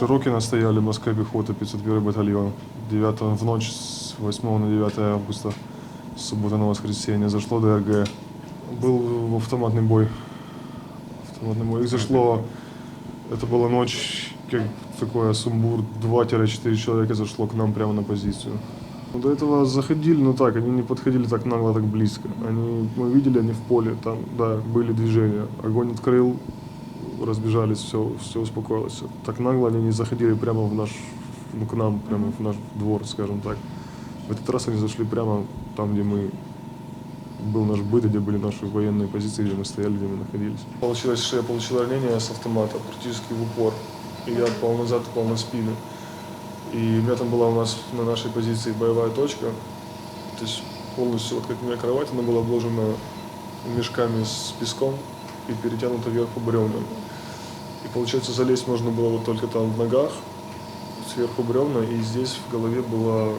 Широкино стояли морская пехота, 501 батальон. 9 в ночь с 8 на 9 августа, с субботы на воскресенье, зашло ДРГ. Был автоматный бой. Автоматный бой. Их зашло, это была ночь, как такое сумбур, 2-4 человека зашло к нам прямо на позицию. Ну, До этого заходили, но так, они не подходили так нагло, так близко. Они, мы видели, они в поле, там, да, были движения. Огонь открыл, разбежались, все, все успокоилось. Так нагло они не заходили прямо в наш, ну, к нам, прямо в наш двор, скажем так. В этот раз они зашли прямо там, где мы был наш быт, где были наши военные позиции, где мы стояли, где мы находились. Получилось, что я получил ранение с автомата, практически в упор. И я отпал назад, упал на спину. И у меня там была у нас на нашей позиции боевая точка. То есть полностью, вот как у меня кровать, она была обложена мешками с песком и перетянута вверху бревнами. И получается, залезть можно было вот только там в ногах, сверху бревна, и здесь в голове было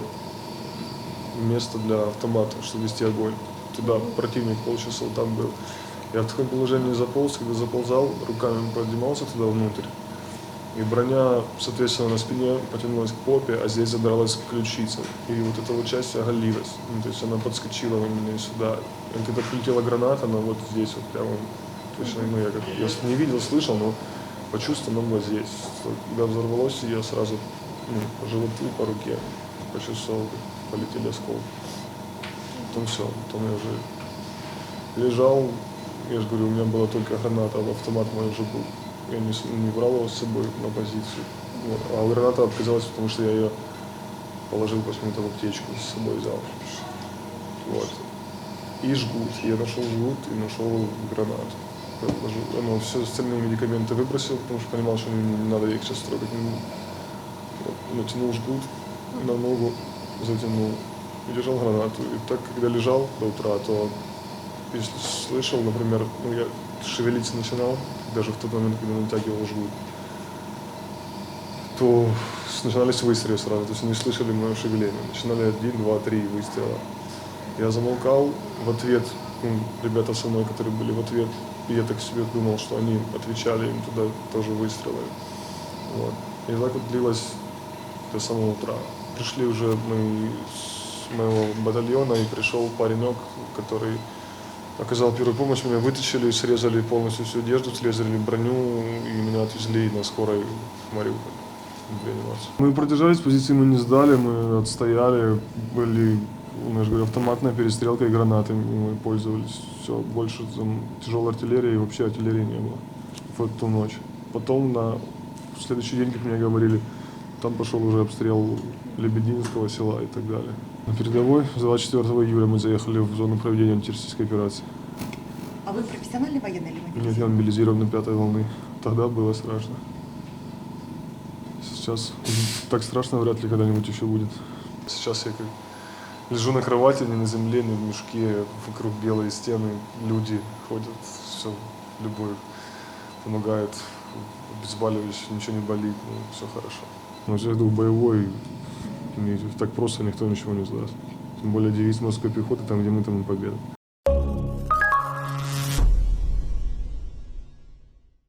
место для автомата, чтобы вести огонь. Туда противник полчаса вот там был. Я в таком положении заполз, когда заползал, руками поднимался туда внутрь. И броня, соответственно, на спине потянулась к попе, а здесь задралась к ключице. И вот эта вот часть оголилась. Ну, то есть она подскочила у меня сюда. И когда прилетела граната, она вот здесь вот прямо точно, ну, я, как, я не видел, слышал, но почувствовал, здесь. Когда взорвалось, я сразу ну, по животу, по руке почувствовал, полетели осколки. Потом все, потом я уже лежал, я же говорю, у меня была только граната, а автомат мой уже был. Я не, не брал его с собой на позицию. Вот. А граната отказалась, потому что я ее положил почему-то в аптечку, с собой взял. Вот. И жгут. Я нашел жгут и нашел гранату. Ну, все остальные медикаменты выбросил, потому что понимал, что не, надо их сейчас трогать. Ну, вот. Натянул жгут на ногу, затянул и держал гранату. И так, когда лежал до утра, то если слышал, например, ну, я шевелиться начинал, даже в тот момент, когда натягивал жгут, то начинались выстрелы сразу, то есть они слышали мое шевеление. Начинали один, два, три выстрела. Я замолкал в ответ, ну, ребята со мной, которые были в ответ, и я так себе думал, что они отвечали им туда тоже выстрелы. Вот. И так вот длилось до самого утра. Пришли уже мы с моего батальона, и пришел паренек, который оказал первую помощь, меня вытащили, срезали полностью всю одежду, срезали броню, и меня отвезли на скорой в Мариуполь. Мы продержались, позиции мы не сдали, мы отстояли, были, ну, я же говорю, автоматная перестрелка и гранатами мы пользовались. Все, больше там тяжелой артиллерии и вообще артиллерии не было в эту ночь. Потом на следующий день, как мне говорили, там пошел уже обстрел Лебединского села и так далее. На передовой с 24 июля мы заехали в зону проведения антитеррористической операции. А вы профессиональный военный или Нет, я мобилизирован на пятой волны. Тогда было страшно. Сейчас так страшно вряд ли когда-нибудь еще будет. Сейчас я как лежу на кровати, не на земле, не в мешке, вокруг белые стены, люди ходят, все, любой помогает, обезболивающий, ничего не болит, ну, все хорошо. Но я иду боевой, так просто никто ничего не сдаст. Тем более девиз морской пехоты, там где мы, там и победа.